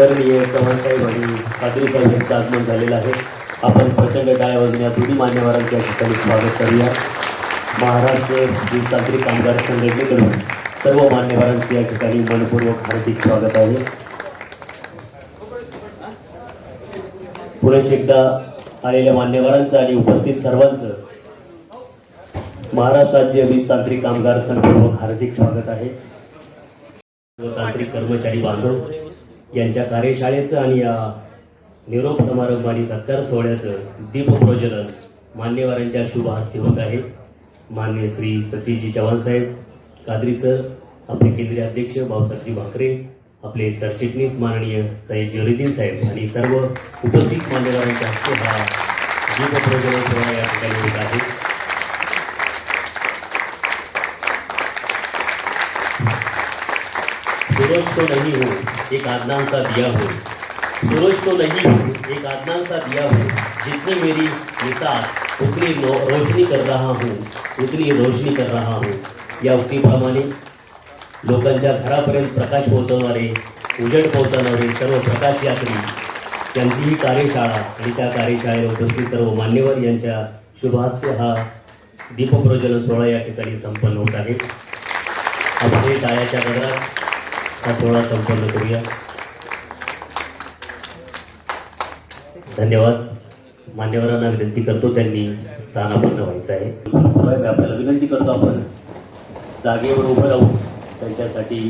आदरणीय चव्हाणसाहेब आणि कात्री साहेब यांचं आगमन झालेलं आहे. आपण प्रचंड टाळ्या वाजून या दोन्ही मान्यवरांच्या ठिकाणी स्वागत करूया. महाराष्ट्र वीज तांत्रिक कामगार संघटनेकडून सर्व मान्यवरांचे या ठिकाणी मनपूर्वक हार्दिक स्वागत आहे. पुरेश एकदा आलेल्या मान्यवरांचं आणि उपस्थित सर्वांचं महाराष्ट्र राज्य वीज तांत्रिक कामगार संघपूर्वक हार्दिक स्वागत आहे. तांत्रिक कर्मचारी बांधव यांच्या कार्यशाळेचं आणि या निरोप समारंभ आणि सत्कार सोहळ्याचं दीपप्रज्वलन मान्यवरांच्या शुभ हस्ते होत आहे. मान्य श्री सतीशजी चव्हाण साहेब कादरी सर आपले केंद्रीय अध्यक्ष भाऊसाहेबजी भाकरे आपले सरचिटणीस माननीय सय्यद जोरुद्दीन साहेब आणि सर्व उपस्थित मान्यवरांच्या हस्ते हा दीपप्रज्वलन सोहळा या ठिकाणी होत आहे. सूरज तो नहीं हो एक आदनान सा दिया हो। सूरज तो नहीं हो एक आदनान सा दिया हो। जितनी मेरी मिसाल उतनी रोशनी कर रहा हूँ उतनी रोशनी कर रहा हूँ। या उक्तीप्रमाणे लोकांच्या घरापर्यंत प्रकाश पोहोचवणारे उजड पोहोचवणारे सर्व प्रकाश यात्री त्यांची ही कार्यशाळा आणि त्या कार्यशाळेला उपस्थित सर्व मान्यवर यांच्या शुभास्ते हा दीपप्रज्वलन सोहळा या ठिकाणी संपन्न होत आहे. आपण हे टाळ्याच्या गजरात हा सोहळा संपन्न करूया. धन्यवाद. मान्यवरांना विनंती करतो त्यांनी स्थानापन्न व्हायचं आहे. मी आपल्याला विनंती करतो आपण. जागेवर उभं राहून त्यांच्यासाठी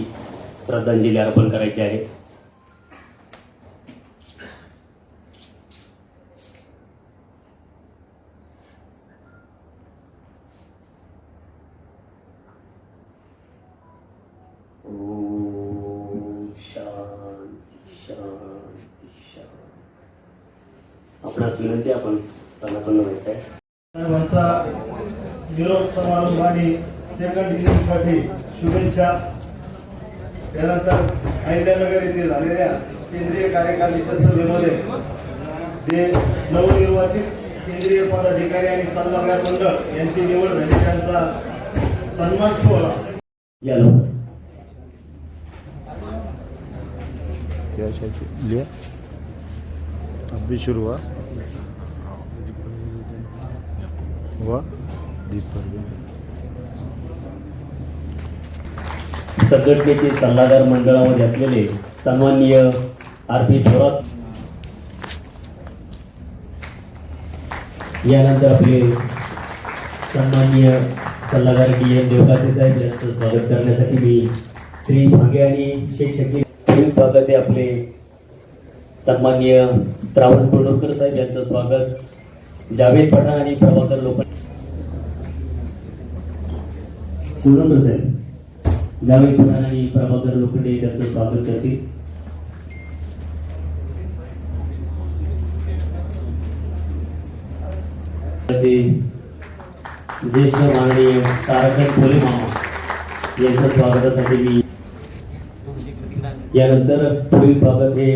श्रद्धांजली अर्पण करायची आहे. आपणास विनंती आपण स्थानापन्न व्हायचं आहे. साहेबांचा निरोप समारंभ आणि सेकंड इनिंगसाठी शुभेच्छा. त्यानंतर अहिल्यानगर येथे झालेल्या केंद्रीय कार्यकारिणीच्या सभेमध्ये जे नवनिर्वाचित केंद्रीय पदाधिकारी आणि सल्लागार मंडळ यांची निवड झाली त्यांचा सन्मान सोहळा. या क्या चाहिए संघटनेचे सल्लागार मंडळामध्ये असलेले सन्माननीय आर पी थोरात. यानंतर आपले सन्माननीय सल्लागार डी एम देवकाते साहेब यांचं स्वागत करण्यासाठी मी श्री भागे आणि शेख शकील स्वागत आहे आपले. सन्माननीय श्रावण कुर्डोकर साहेब यांचं स्वागत. जावेद पठाण आणि प्रभाकर लोक कुर्डोकर आहे. जावेद पठाण आणि प्रभाकर लोखंडे त्यांचं स्वागत करतील. ज्येष्ठ माननीय ताराचंद कोले मामा यांच्या स्वागतासाठी मी यानंतर पुढील स्वागत हे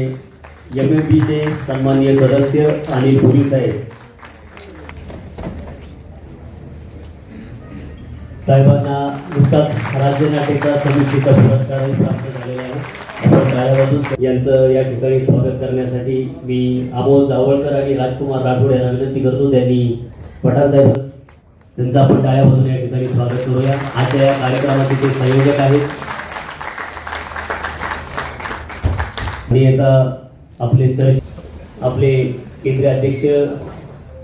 एम एम पीचे सन्माननीय सदस्य आणि पोलीस साहेब. साहेबांना राज्य नाट्याचा समितीचा पुरस्कारही प्राप्त झालेला आहे आपण यांचं या ठिकाणी स्वागत करण्यासाठी मी अमोल जावळकर आणि राजकुमार राठोड यांना विनंती करतो. त्यांनी पठाण साहेब त्यांचं आपण टाळ्यावाजून या ठिकाणी स्वागत करूया. आजच्या या कार्यक्रमाचे ते संयोजक आहेत. आणि आता आपले सर आपले केंद्रीय अध्यक्ष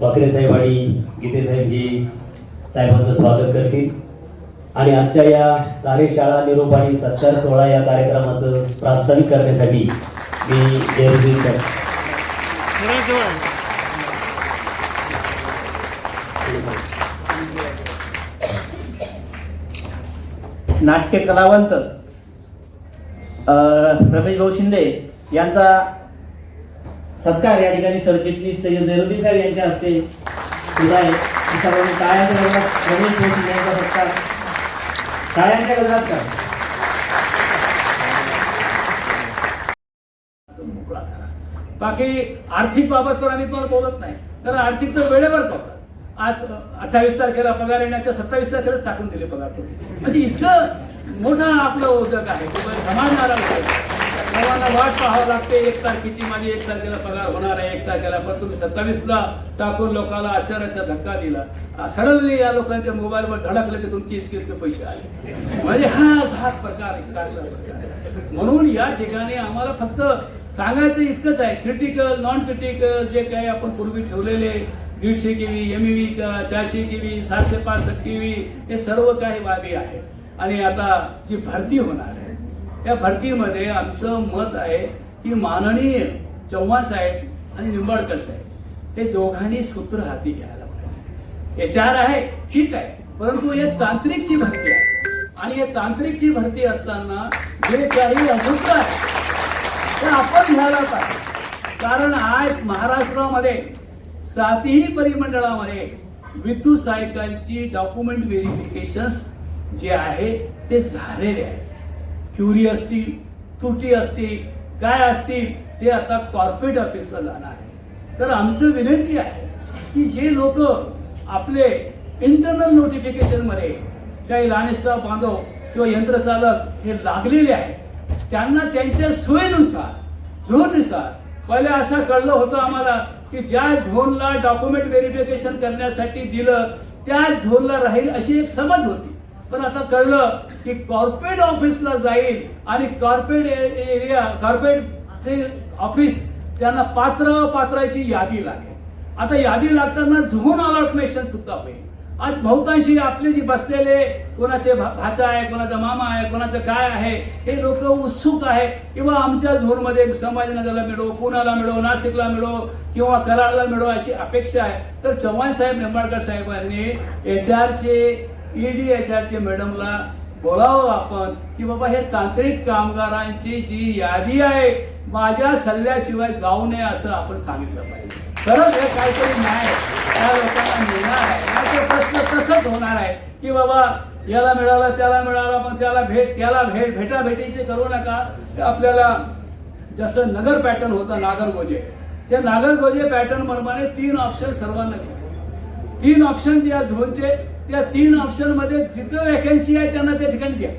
बाकरे साहेब आणि गीते साहेब हे साहेबांचं स्वागत करतील. आणि आजच्या या कार्यशाळा निरोप आणि सत्कार सोहळा या कार्यक्रमाचं प्रास्ताविक करण्यासाठी मी जयरुद्दीन सर. नाट्य कलावंत रमेश भाऊ शिंदे यांचा सत्कार या ठिकाणी सरचिटणीस सय्यद जैरुद्दीन साहेब यांच्या हस्ते होत आहे. सर्वांनी काय रमेश भाऊ शिंदे यांचा सत्कार. टाळ्यांच्या गजरात का बाकी आर्थिक बाबत तर आम्ही तुम्हाला बोलत नाही. तर आर्थिक तर वेळेवर करतात आज अठ्ठावीस तारखेला पगार येण्याच्या सत्तावीस तारखेला टाकून दिले पगार तुम्ही. म्हणजे इतकं मोठा आपलं उद्योग आहे. समाज नाराज आहे. सर्वांना वाट पाहावं लागते. एक तारखेची माझी एक तारखेला पगार होणार आहे एक तारखेला पण तुम्ही सत्तावीसला टाकून लोकांना आचाराचा धक्का दिला. सडनली या लोकांच्या मोबाईलवर धडकले की तुमचे इतके इतके पैसे आले. म्हणजे हा घात प्रकार आहे, चांगला प्रकार म्हणून या ठिकाणी आम्हाला फक्त सांगायचं इतकंच आहे. क्रिटिकल नॉन क्रिटिकल जे काही आपण पूर्वी ठेवलेले दीडशे के व्ही एम व्ही का चारशे के व्ही सातशे पासष्ट के व्ही हे सर्व काही बाबी आहेत. आणि आता जी भरती होणार या त्या भरतीमध्ये आमचं मत आहे की माननीय चव्हाण साहेब आणि निंबाळकर साहेब हे दोघांनी सूत्र हाती घ्यायला पाहिजे. एच आर आहे ठीक आहे परंतु हे तांत्रिकची भरती आहे. आणि या तांत्रिकची भरती असताना जे काही असूत्र आहे ते आपण घ्यायला पाहिजे. कारण आज महाराष्ट्रामध्ये सातही परिमंडळामध्ये विद्युत सायकलची डॉक्युमेंट व्हेरिफिकेशन्स जे आहे ते झालेले आहे क्युरी असतील तुटी असतील काय असतील ते आता कॉर्पोरेट ऑफिसला जाणार आहे. तर आमचं विनंती आहे की जे लोक आपले इंटरनल नोटिफिकेशनमध्ये काही लहान स्टाफ बांधव किंवा यंत्रचालक हे लागलेले आहेत त्यांना त्यांच्या सोयीनुसार झोननुसार पहिले असं कळलं होतं आम्हाला की ज्या झोनला डॉक्युमेंट व्हेरिफिकेशन करण्यासाठी दिलं त्या झोनला राहील अशी एक समज होती. पण आता कळलं की कॉर्पोरेट ऑफिसला जाईल आणि कॉर्पोरेट एरिया कॉर्पोरेटचे ऑफिस त्यांना पात्र पात्राची यादी लागेल. आता यादी लागताना झोन अलॉटमेशन सुद्धा होईल. आज बहुतांशी आपले जे बसलेले कोणाचे भा- भाचा आहे कोणाचा मामा आहे कोणाचं काय आहे हे लोक उत्सुक आहे किंवा आमच्या झोनमध्ये संभाजीनगरला मिळो पुण्याला मिळो नाशिकला मिळो किंवा कराडला मिळो अशी अपेक्षा आहे. तर चव्हाण साहेब निंबाळकर साहेबांनी एच आरचे ईडी एच आरचे मॅडमला बोलावं आपण की बाबा हे तांत्रिक कामगारांची जी यादी आहे माझ्या सल्ल्याशिवाय जाऊ नये असं आपण सांगितलं पाहिजे. खरंच हे काहीतरी न्याय त्या लोकांना मिळणार आहे. नाहीतर प्रश्न तसंच होणार आहे की बाबा याला मिळालं त्याला मिळाला पण त्याला भेट त्याला भेट भेटाभेटीचे करू नका. आपल्याला जसं नगर पॅटर्न होतं नागरगोजे त्या नागरगोजे पॅटर्न प्रमाणे तीन ऑप्शन सर्वांना तीन ऑप्शन त्या झोनचे त्या तीन ऑप्शनमध्ये जिथं वॅकन्सी आहे त्यांना त्या ठिकाणी द्या.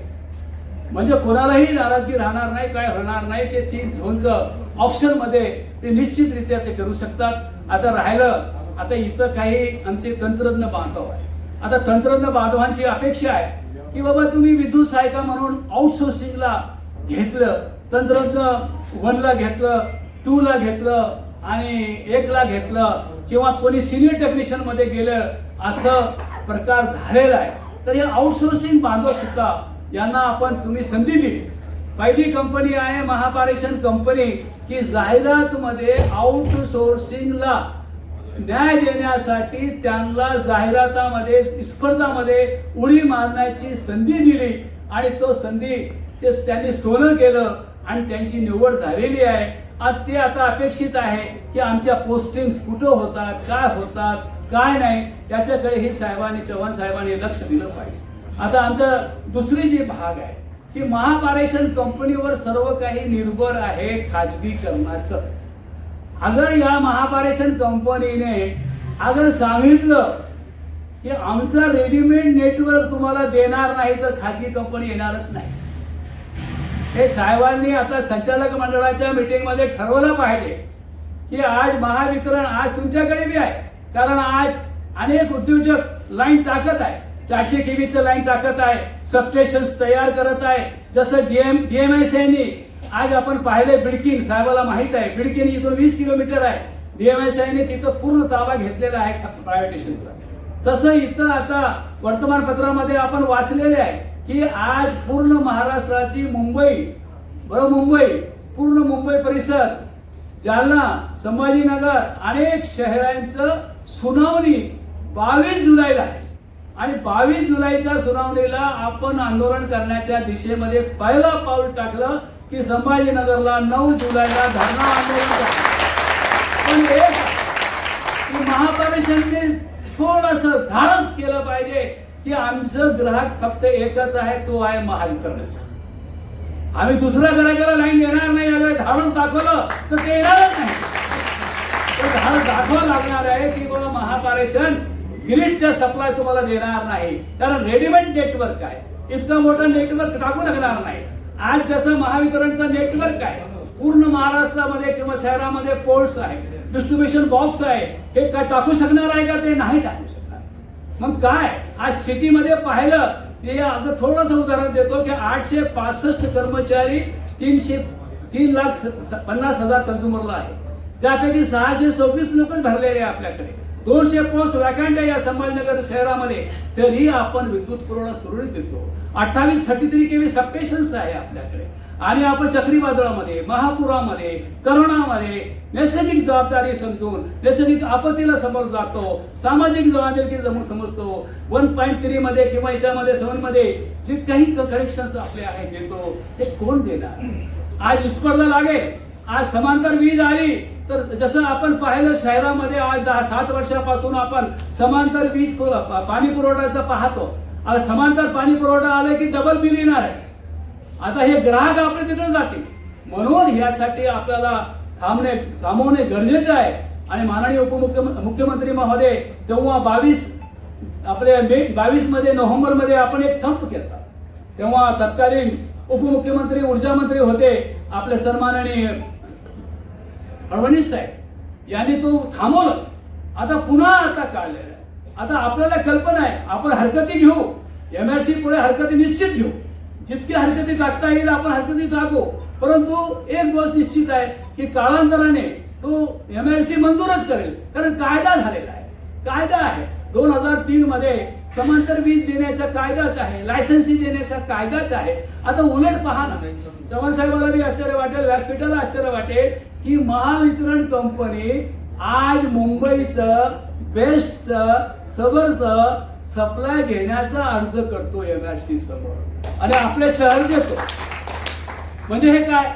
म्हणजे कोणालाही नाराजगी राहणार नाही काय होणार नाही ते तीन झोनचं ऑप्शनमध्ये ते निश्चितरित्या ते करू शकतात. आता राहिलं आता इथं काही आमचे तंत्रज्ञ बांधव आहे आता तंत्रज्ञ बांधवांची अपेक्षा आहे की बाबा तुम्ही विद्युत सहायका म्हणून आउटसोर्सिंगला घेतलं तंत्रज्ञ वनला घेतलं टू ला घेतलं आणि एकला घेतलं किंवा कोणी सिनियर टेक्निशियनमध्ये गेलं असं प्रकार झालेला आहे. तर या आउटसोर्सिंग बांधव सुद्धा यांना आपण तुम्ही संधी दिली. पहिली कंपनी आहे महापारेषण कंपनी की जाहिरातमध्ये आउटसोर्सिंगला न्याय देण्यासाठी त्यांना जाहिरातामध्ये स्पर्धामध्ये उडी मारण्याची संधी दिली. आणि तो संधी ते त्यांनी सोनं केलं आणि त्यांची निवड झालेली आहे. आणि ते आता अपेक्षित आहे की आमच्या पोस्टिंग्स कुठं होतात काय होतात काय नाही याच्याकडे ही साहेबांनी चव्हाण साहेबांनी लक्ष दिलं पाहिजे. आता आमचा दुसरी जी भाग आहे की महापारेषण कंपनीवर सर्व काही निर्भर आहे खाजगीकरणाचं. अगर या महापारेषण कंपनीने अगर सांगितलं की आमचं रेडीमेड नेटवर्क तुम्हाला देणार नाही तर खाजगी कंपनी येणारच नाही. हे साहेबांनी आता संचालक मंडळाच्या मीटिंगमध्ये ठरवलं पाहिजे की आज महावितरण आज तुमच्याकडे बी आहे. कारण आज अनेक उद्योजक लाईन टाकत आहे. चारशे केवीचं लाईन टाकत आहे. सबस्टेशन तयार करत आहे. जसं डीएम डीएमएसआयनी आज आपण पाहिले बिडकीन साहेबाला माहीत आहे. बिडकीन इथून वीस किलोमीटर आहे. डीएमएसआयने तिथं पूर्ण ताबा घेतलेला आहे प्रायव्हेटेशनचा तसं इथं आता वर्तमानपत्रामध्ये आपण वाचलेले आहे की आज पूर्ण महाराष्ट्राची मुंबई बरं मुंबई पूर्ण मुंबई परिसर जालना संभाजीनगर अनेक शहरांचं सुनावणी बावीस जुलैला आहे. आणि बावीस जुलैच्या सुनावणीला आपण आंदोलन करण्याच्या दिशेमध्ये पहिलं पाऊल टाकलं की संभाजीनगरला नऊ जुलैला धरणा आंदोलन पण एक की महापारेषणने थोडस धाडस केलं पाहिजे की आमचं ग्राहक फक्त एकच आहे तो आहे महावितरणचा. आम्ही दुसऱ्या ग्राहकाला लाईन देणार नाही अगर धाडस दाखवलं तर ते येणारच नाही. ते दाखवा लागणार आहे की बाबा महापारेषण ग्रीडच्या सप्लाय तुम्हाला देणार नाही. कारण रेडीमेड नेटवर्क आहे. इतकं मोठं नेटवर्क टाकू लागणार नाही. आज जसं महावितरणचं नेटवर्क आहे पूर्ण महाराष्ट्रामध्ये किंवा शहरामध्ये पोर्ट्स आहे डिस्ट्रीब्युशन बॉक्स आहे हे काय टाकू शकणार आहे का ते नाही टाकू शकणार. मग काय? आज सिटीमध्ये पाहिलं ते अगं थोडंसं उदाहरण देतो की आठशे पासष्ट कर्मचारी तीनशे तीन लाख पन्नास हजार कन्झ्युमरला आहे. त्यापैकी सहाशे सव्वीस लोकच भरलेले आहे आपल्याकडे. दोनशे पोस्ट वॅकंट आहे या संभाजीनगर शहरामध्ये तरी आपण विद्युत पुरवठा सुरळीत देतो. अठ्ठावीस थर्टी थ्री केवी सबस्टेशन्स आहे आपल्याकडे. आणि आपण चक्रीवादळामध्ये महापुरामध्ये करोनामध्ये नैसर्गिक जबाबदारी समजून नैसर्गिक आपत्तीला समोर जातो सामाजिक जबाबदारी जमून समजतो. वन पॉईंट थ्री मध्ये किंवा याच्यामध्ये सेवनमध्ये जे काही कनेक्शन आपले आहेत देतो ते कोण देणार? आज स्पर्धा लागेल. आज समांतर वीज आली तर जसं आपण पाहिलं शहरामध्ये आज दहा सात वर्षापासून आपण समांतर वीज पाणी पुरवठ्याचा पाहतो आज समांतर पाणी पुरवठा आलं की डबल बिल येणार आहे. आता हे ग्राहक आपले तिकडे जातील. म्हणून ह्यासाठी आपल्याला थांबणे थांबवणे गरजेचं आहे. आणि माननीय उपमुख्यमंत्री मुख्यमंत्री महोदय तेव्हा बावीस आपले मे बावीसमध्ये नोव्हेंबरमध्ये आपण एक संप केला. तेव्हा तत्कालीन उपमुख्यमंत्री ऊर्जा मंत्री होते आपले सन्माननीय फडणवीस साहेब. यांनी तो थांबवलं. आता पुन्हा आता काढलेलं आहे. आता आपल्याला कल्पना आहे आपण हरकती घेऊ. एमआरसी पुढे हरकती निश्चित घेऊ. जितकी हरकती टाकता येईल आपण हरकती टाकू. परंतु एक गोष्ट निश्चित आहे की काळांतराने तो एमआरसी मंजूरच करेल. कारण कायदा झालेला आहे. कायदा आहे. दोन हजार तीन मध्ये समांतर वीज देण्याचा कायदाच आहे लायसन्सी देण्याचा कायदाच आहे. आता उलट पहा ना. चव्हाण साहेबाला बी आश्चर्य वाटेल व्यासपीठाला आश्चर्य वाटेल की महावितरण कंपनी आज मुंबईचं बेस्टचं सबरचं सप्लाय घेण्याचा अर्ज करतो एमआरसी समोर. आणि आपले शहर देतो. म्हणजे हे काय?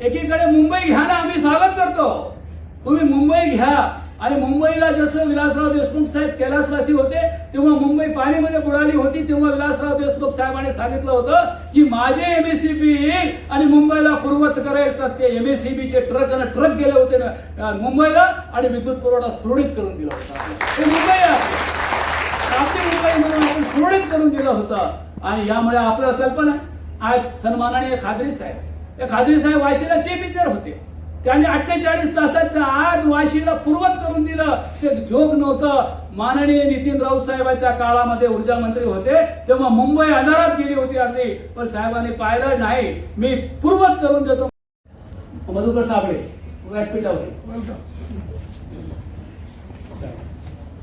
एकीकडे मुंबई घ्या ना आम्ही स्वागत करतो. तुम्ही मुंबई घ्या. आणि मुंबईला जसं विलासराव देशमुख साहेब कैलासवासी होते तेव्हा मुंबई पाणीमध्ये बुडाली होती तेव्हा विलासराव देशमुख साहेबांनी सांगितलं होतं की माझे एमएससीबी येईल आणि मुंबईला पुरवत करेल तर ते एमएससीबी चे ट्रक आणि ट्रक गेले होते ना, मुंबईला आणि विद्युत पुरवठा सुरळीत करून दिला होता. मुंबई आपली मुंबई म्हणून आपण सुरळीत करून दिलं होतं. आणि यामुळे आपल्याला कल्पना आहे, आज सन्माननीय खादरी साहेब. हे खादरी साहेब वाशीला चीफ इंजिनियर होते. त्यांनी अठ्ठेचाळीस तासाच्या आत वाशीला पूर्वत करून दिलं. ते जोग नव्हतं. माननीय नितीन राऊत साहेबांच्या काळामध्ये ऊर्जा मंत्री होते. तेव्हा मुंबई अंधारात गेली होती अर्धी पण साहेबांनी पाहिलं नाही. मी पूर्वत करून देतो. मधुकर साबळे व्यासपीठावर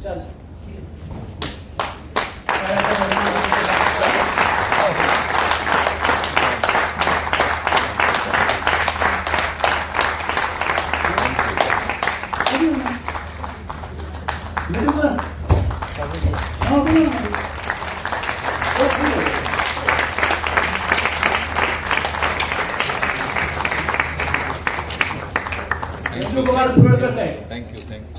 चल. मधुकर. हा, बोला ना. हो, बोला. विष्णुकुमार सुरळकर साहेब थँक्यू थँक्यू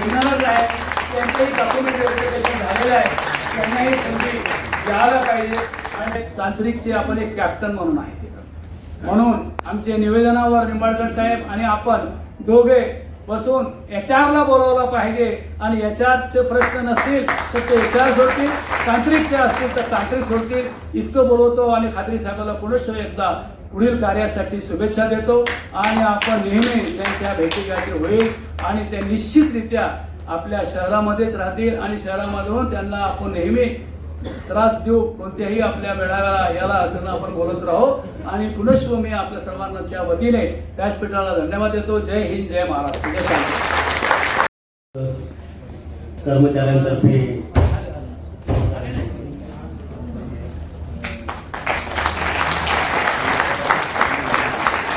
मिळणारच आहे. त्यांचंही डॉक्युमेंट व्हेरिफिकेशन झालेलं आहे. त्यांनाही संधी द्यायला पाहिजे. आणि तांत्रिकचे आपण एक कॅप्टन म्हणून आहे तिथं म्हणून आमचे निवेदनावर निंबाळकर साहेब आणि आपण दोघे बसून एच आरला बोलवलं पाहिजे. आणि एच आरचे प्रश्न नसतील तर ते एच आर सोडतील. तांत्रिकचे असतील तर तांत्रिक सोडतील. इतकं बोलवतो आणि खात्री साहेबाला पुनश्च एकदा पुढील कार्यासाठी शुभेच्छा देतो आणि आपण नेहमी त्यांच्या भेटीगाठी होईल आणि ते निश्चितरित्या आपल्या शहरामध्येच राहतील आणि शहरामधून त्यांना आपण नेहमी त्रास देऊ कोणत्याही आपल्या मेळाव्याला याला त्यांना आपण बोलत राहू. आणि पुनश्व मी आपल्या सर्वांच्या वतीने व्यासपीठाला धन्यवाद देतो. जय हिंद जय महाराष्ट्र. जय कर्मचाऱ्यांतर्फे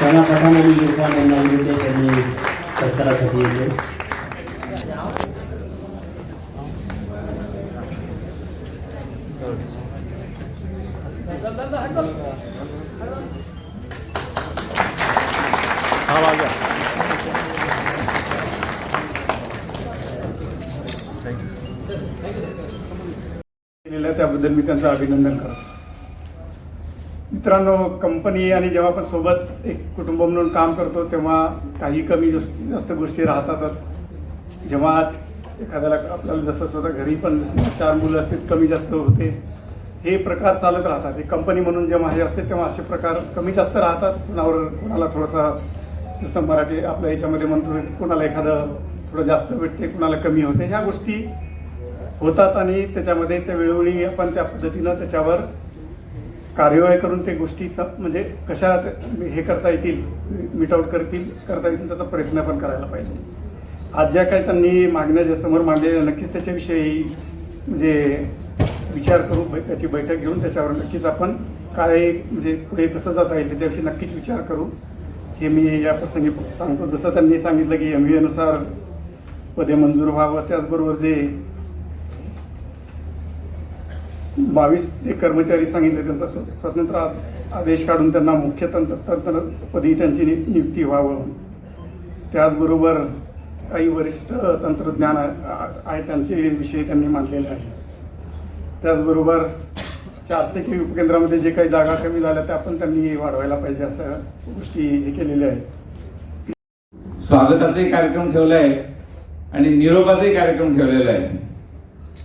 त्यांना पठाण आणि इरफान यांना विरुद्ध त्यांनी सत्कारासाठी येते त्याबद्दल मी त्यांचं अभिनंदन करतो. मित्रांनो कंपनी आणि जेव्हा आपण सोबत एक कुटुंब म्हणून काम करतो तेव्हा काही कमी जास्त जास्त गोष्टी राहतातच. जेव्हा एखाद्याला आपल्याला जसं स्वतः घरी पण जसं चार मुलं असतील कमी जास्त होते. हे प्रकार चालत राहतात. हे कंपनी म्हणून जेव्हा हे असते तेव्हा असे प्रकार कमी जास्त राहतात. कुणावर कुणाला थोडासा जसं मराठी आपल्या याच्यामध्ये म्हणतो की कुणाला एखादं थोडं जास्त भेटते कुणाला कमी होते. ह्या गोष्टी होतात आणि त्याच्यामध्ये त्या वेळोवेळी आपण त्या पद्धतीनं त्याच्यावर कार्यवाही करून ते गोष्टी स म्हणजे कशा हे करता येतील मीट आउट करतील करता येतील त्याचा प्रयत्न पण करायला पाहिजे. आज ज्या काही त्यांनी मागण्या ज्या समोर मांडलेल्या नक्कीच त्याच्याविषयी म्हणजे विचार करू त्याची बैठक घेऊन त्याच्यावर नक्कीच आपण काय म्हणजे पुढे कसं जाता येईल त्याच्याविषयी नक्कीच विचार करू. हे मी या प्रसंगी सांगतो. जसं त्यांनी सांगितलं की एम व्हीनुसार पदे मंजूर व्हावं त्याचबरोबर जे बावीस जे कर्मचारी सांगितले त्यांचा स्व- स्वतंत्र आदेश काढून त्यांना मुख्य तंत्र तंत्रपदी त्यांची नि- नियुक्ती व्हावं. त्याचबरोबर काही वरिष्ठ तंत्रज्ञान आ- आहे त्यांचे विषय त्यांनी मांडलेले आहे त्याचबरोबर चारशे के उपकेंद्रामध्ये जे काही जागा कमी झाल्या त्या पण त्यांनी वाढवायला पाहिजे असं गोष्टी हे केलेल्या आहेत. स्वागताचाही कार्यक्रम ठेवला आहे आणि निरोपाचाही कार्यक्रम ठेवलेला आहे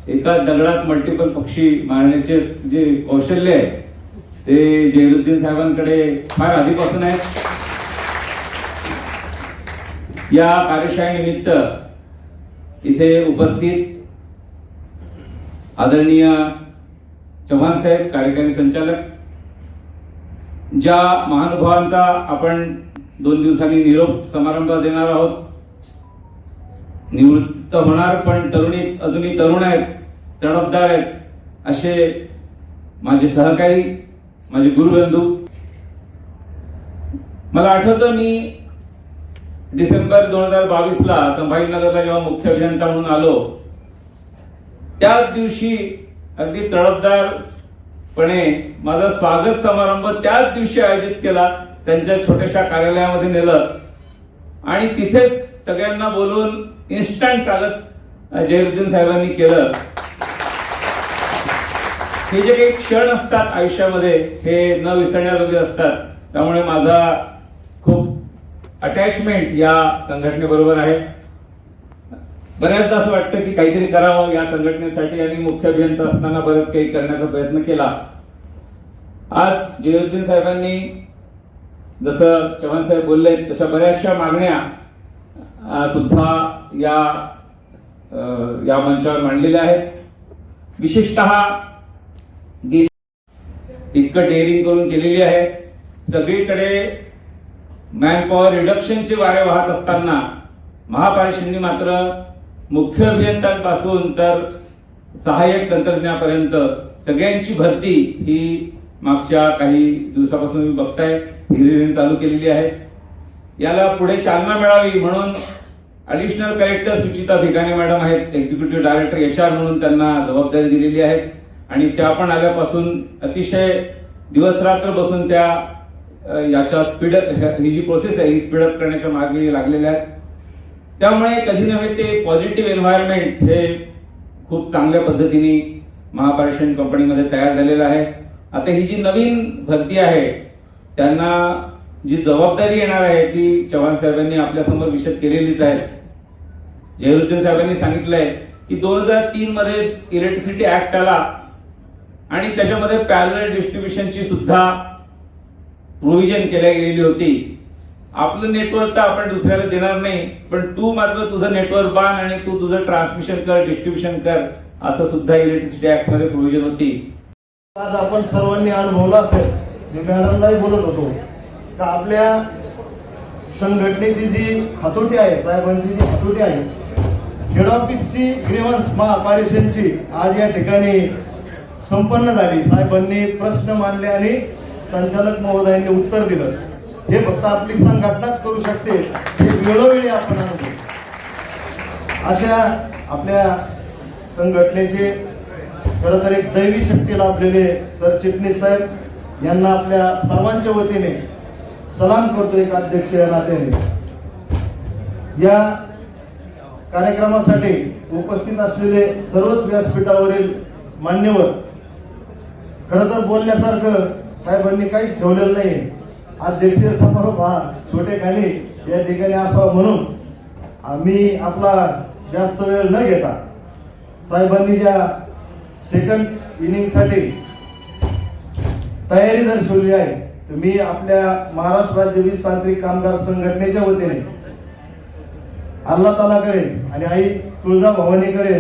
एका दगडात मल्टिपल पक्षी मारण्याचे जे कौशल्य आहे ते जैनुद्दीन साहेबांकडे फार आधीपासून आहे. या कार्यशाळेनिमित्त इथे उपस्थित आदरणीय चव्हाण साहेब कार्यकारी संचालक ज्या महानुभावांचा आपण दोन दिवसांनी निरोप समारंभ देणार आहोत निवृत्त होणार पण तरुणी अजूनही तरुण आहेत तडफदार आहेत. असे माझे सहकारी माझे गुरुबंधू. मला आठवतं मी डिसेंबर दोन हजार बावीसला संभाजीनगरला जेव्हा मुख्य अभियंता म्हणून आलो त्याच दिवशी अगदी तडफदारपणे माझा स्वागत समारंभ त्याच दिवशी आयोजित केला त्यांच्या छोट्याशा कार्यालयामध्ये नेलं. आणि तिथेच सगळ्यांना बोलवून इन्स्टंट स्वागत जयरुद्दीन साहेबांनी केलं. हे जे काही क्षण असतात आयुष्यामध्ये हे न विसरण्याजोगे असतात. त्यामुळे माझा खूप अटॅचमेंट या संघटनेबरोबर आहे. बऱ्याचदा असं वाटतं की काहीतरी करावं या संघटनेसाठी आणि मुख्य अभियंता असताना बरंच काही करण्याचा प्रयत्न केला. आज जयुद्दीन साहेबांनी जसं चव्हाण साहेब बोलले तशा बऱ्याचशा मागण्या सुद्धा या या मंचावर मांडलेल्या आहेत. विशेषतः गेली इतकं डेअरिंग करून केलेली आहे. सगळीकडे मॅनपॉवर रिडक्शनचे वारे वाहत असताना महापालिकेने मात्र मुख्य अभियंत्यांपासून तर सहाय्यक तंत्रज्ञापर्यंत सगळ्यांची भरती ही मागच्या काही दिवसापासून मी बघताय. हिरिरीने चालू केलेली आहे. याला पुढे चालना मिळावी म्हणून additional collector Suchita Bhikane madam आहेत एक्झिक्युटिव्ह डायरेक्टर एच आर म्हणून त्यांना जबाबदारी दिलेली आहे. आणि त्या पण आल्यापासून अतिशय दिवसरात्र बसून त्या याच्या स्पीडअप ही जी प्रोसेस आहे ही स्पीडअप करण्याच्या मागे लागलेल्या आहेत. त्यामुळे कधी नव्हे ते पॉझिटिव्ह एन्व्हायरमेंट हे खूप चांगल्या पद्धतीने महापारेषण कंपनीमध्ये तयार झालेलं आहे. आता ही जी नवीन भरती आहे त्यांना जी जबाबदारी येणार आहे ती चव्हाण साहेबांनी आपल्यासमोर विशद केलेलीच आहे. जयरुद्दीन साहेबांनी सांगितलंय की दोन हजार तीन मध्ये इलेक्ट्रिसिटी ऍक्ट आला आणि त्याच्यामध्ये पॅरल डिस्ट्रीब्युशनची सुद्धा प्रोव्हिजन केल्या गेलेली होती. आपलं नेटवर्क तर आपण दुसऱ्याला देणार नाही पण तू मात्र तुझं नेटवर्क बांध आणि तू तुझं ट्रान्समिशन कर डिस्ट्रीब्युशन कर असं सुद्धा इलेक्ट्रिसिटी ऍक्टमध्ये प्रोव्हिजन होती. आज आपण सर्वांनी अनुभवला असेल मी मॅडमलाही बोलत होतो का आपल्या संघटनेची जी हातोटी आहे साहेबांची जी हातोटी आहे हेड ऑफिसची ग्रेव्हन्स महापारेशनची आज या ठिकाणी संपन्न झाली. साहेबांनी प्रश्न मांडले आणि संचालक महोदयांनी उत्तर दिलं. हे फक्त आपली संघटनाच करू शकते. हे वेळोवेळी आपण अशा आपल्या संघटनेचे खरं तर एक दैवी शक्ती लाभलेले सरचिटणीस साहेब यांना आपल्या सर्वांच्या वतीने सलाम करतो एक अध्यक्ष या नात्याने. या कार्यक्रमासाठी उपस्थित असलेले सर्वच व्यासपीठावरील मान्यवर खरं तर बोलण्यासारखं साहेबांनी काहीच ठेवलेलं नाही. अध्यक्षीय समारोप हा छोटे खाली या ठिकाणी असावा म्हणून आम्ही आपला जास्त वेळ न घेता साहेबांनी ज्या सेकंड इनिंगसाठी तयारी दर्शवली आहे तर मी आपल्या महाराष्ट्र राज्य वीज तांत्रिक कामगार संघटनेच्या वतीने अल्ला तालाकडे आणि आई तुळजा भवानीकडे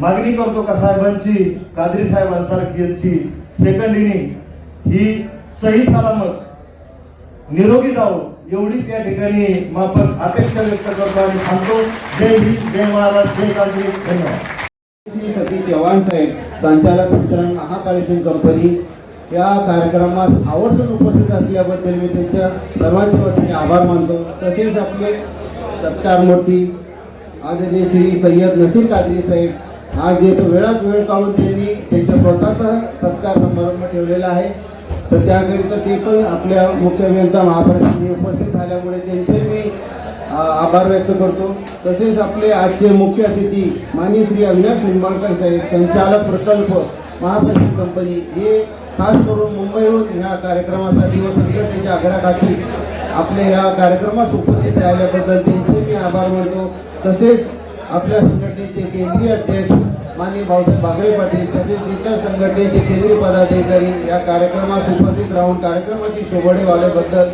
मागणी करतो का साहेबांची कादरी साहेबांसारखी सेकंड इनिंग ही सही सलामत. निरोगी जाऊ एवढीच या ठिकाणी आपण अपेक्षा व्यक्त करतो आणि थांबतो. जय हिंद जय महाराष्ट्र जय कादरी. धन्यवाद. श्री सतीश चव्हाण साहेब संचालक संचालन महाकार्यक्रम कंपनी या कार्यक्रमास आवर्जून उपस्थित असल्याबद्दल मी त्यांच्या सर्वांच्या वतीने आभार मानतो. तसेच आपले सत्कारमूर्ती आदरणीय श्री सय्यद नसीर कादरी साहेब आज येतो वेळात वेळ काढून त्यांनी त्यांच्या स्वतःचा सत्कार समारंभ ठेवलेला आहे. तर त्याकरिता ते पण आपल्या मुख्य अभियंता महापरिषदेने उपस्थित झाल्यामुळे त्यांचे मी आभार व्यक्त करतो. तसेच आपले आजचे मुख्य अतिथी माननीय श्री अविनाश निंबाळकर साहेब संचालक प्रकल्प महापरिषद कंपनी हे खास करून मुंबईहून ह्या कार्यक्रमासाठी व संघटनेच्या आग्रहाखाती आपल्या ह्या कार्यक्रमास उपस्थित राहिल्याबद्दल त्यांचे मी आभार मानतो. तसेच आपल्या संघटनेचे केंद्रीय अध्यक्ष माननीय भाऊसाहेब बागरे पाटील तसेच इतर संघटनेचे केंद्रीय पदाधिकारी या कार्यक्रमास उपस्थित राहून कार्यक्रमाची शोभडे वाल्याबद्दल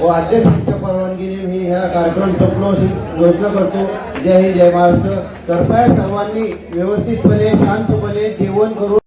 व अध्यक्षांच्या परवानगीने मी ह्या कार्यक्रम संपलो अशी घोषणा करतो. जय हिंद जय महाराष्ट्र. कृपया सर्वांनी व्यवस्थितपणे शांतपणे जेवण करून